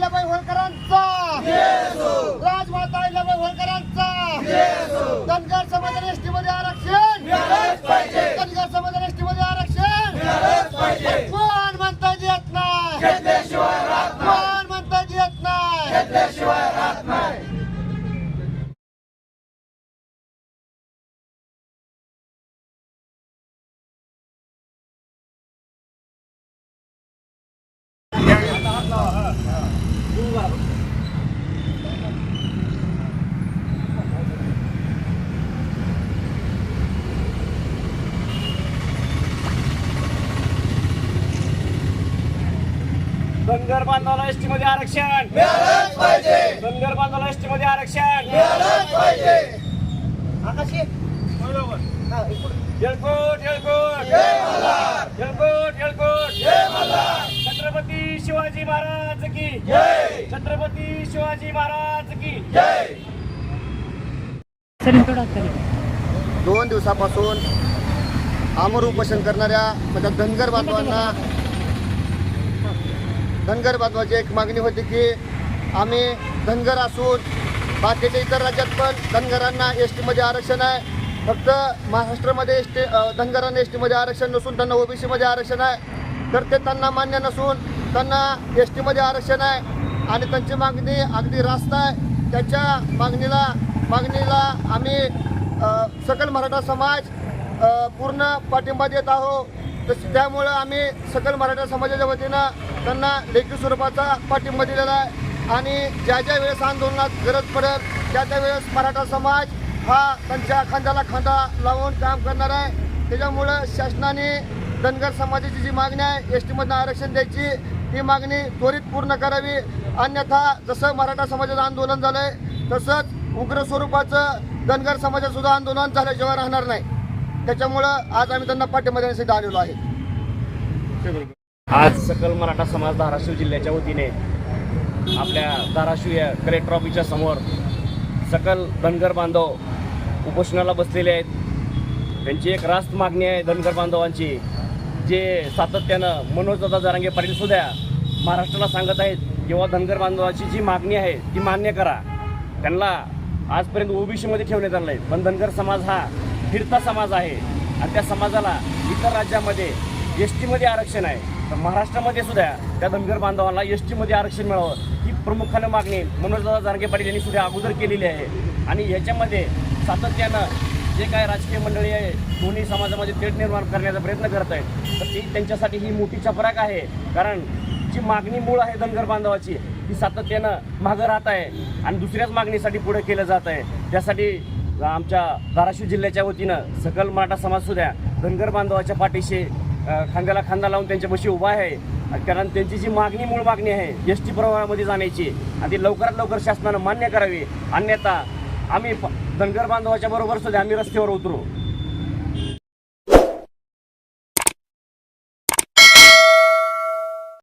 अहिल्याबाई होळकरांचा. राजमाता अहिल्याबाई होळकरांचा. धनगर समाजाला एसटी मध्ये आरक्षण. धनगर समाजाला एसटी मध्ये आरक्षण कोण म्हणता येत नाही कोण म्हणता येत नाही धनगर बांधवाला एसटी मध्ये आरक्षण. धनगर बांधवाला एसटी मध्ये आरक्षण. येळकोट येळकोट. येळकोट येळकोट. छत्रपती शिवाजी महाराज की. छत्रपती शिवाजी महाराज की. दोन दिवसापासून आमर उपोषण करणाऱ्या म्हणजे धनगर बांधवांना धनगर बांधवाची एक मागणी होती की आम्ही धनगर असून बाकीच्या इतर राज्यात पण धनगरांना एस टीमध्ये आरक्षण आहे. फक्त महाराष्ट्रामध्ये एस टी धनगरांना एस टीमध्ये आरक्षण नसून त्यांना ओबीसीमध्ये आरक्षण आहे. तर ते त्यांना मान्य नसून त्यांना एस टीमध्ये आरक्षण आहे. आणि त्यांची मागणी अगदी रास्त आहे. त्याच्या मागणीला मागणीला आम्ही सकल मराठा समाज पूर्ण पाठिंबा देत आहोत. तस त्यामुळं आम्ही सकल मराठा समाजाच्या वतीनं त्यांना लेखी स्वरूपाचा पाठिंबा दिलेला आहे. आणि ज्या ज्या वेळेस आंदोलनात गरज पडेल त्या त्या वेळेस मराठा समाज हा त्यांच्या खांद्याला खांदा लावून काम करणार आहे. त्याच्यामुळं शासनाने धनगर समाजाची जी मागणी आहे एस टीमधनं आरक्षण द्यायची ती मागणी त्वरित पूर्ण करावी. अन्यथा जसं मराठा समाजाचं आंदोलन झालं आहे तसंच उग्र स्वरूपाचं धनगर समाजासुद्धा आंदोलन झाल्याशिवाय राहणार नाही. त्याच्यामुळं आज आम्ही त्यांना पाठिंबा देण्यासाठी आलेलो आहे. आज सकल मराठा समाज धाराशिव जिल्ह्याच्या वतीने आपल्या धाराशिव या कलेक्टर ऑफिसच्या समोर सकल धनगर बांधव उपोषणाला बसलेले आहेत. त्यांची एक रास्त मागणी आहे धनगर बांधवांची. जे सातत्यानं मनोजदादा जरांगे पाटील सुद्धा महाराष्ट्राला सांगत आहेत किंवा धनगर बांधवाची जी मागणी आहे ती मान्य करा. त्यांना आजपर्यंत ओबीसीमध्ये ठेवण्यात आलं आहे पण धनगर समाज हा फिरता समाज आहे. आणि त्या समाजाला इतर राज्यामध्ये एस टीमध्ये आरक्षण आहे. महाराष्ट्रामध्ये सुद्धा त्या धनगर बांधवांना एस टीमध्ये आरक्षण मिळावं ही प्रमुखानं मागणी मनोजदादा जानके पाटील यांनी सुद्धा अगोदर केलेली आहे. आणि ह्याच्यामध्ये सातत्यानं जे काय राजकीय मंडळी आहे दोन्ही समाजामध्ये थेट निर्माण करण्याचा प्रयत्न करत आहेत. तर ती त्यांच्यासाठी ही मोठी चपराक आहे. कारण जी मागणी मूळ आहे धनगर बांधवाची ती सातत्यानं मागं राहत आहे आणि दुसऱ्याच मागणीसाठी पुढे केलं जात आहे. त्यासाठी आमच्या धाराशिव जिल्ह्याच्या वतीनं सकल मराठा समाजसुद्धा धनगर बांधवाच्या पाठीशी खांद्याला खांदा लावून त्यांच्यापाशी उभा आहे. कारण त्यांची जी मागणी मूळ मागणी आहे एस टी प्रवाहामध्ये जाण्याची. आणि ती लवकरात लवकर शासनानं मान्य करावी. अन्यथा आम्ही प- धनगर बांधवाच्या बरोबर सुद्धा आम्ही रस्त्यावर उतरू.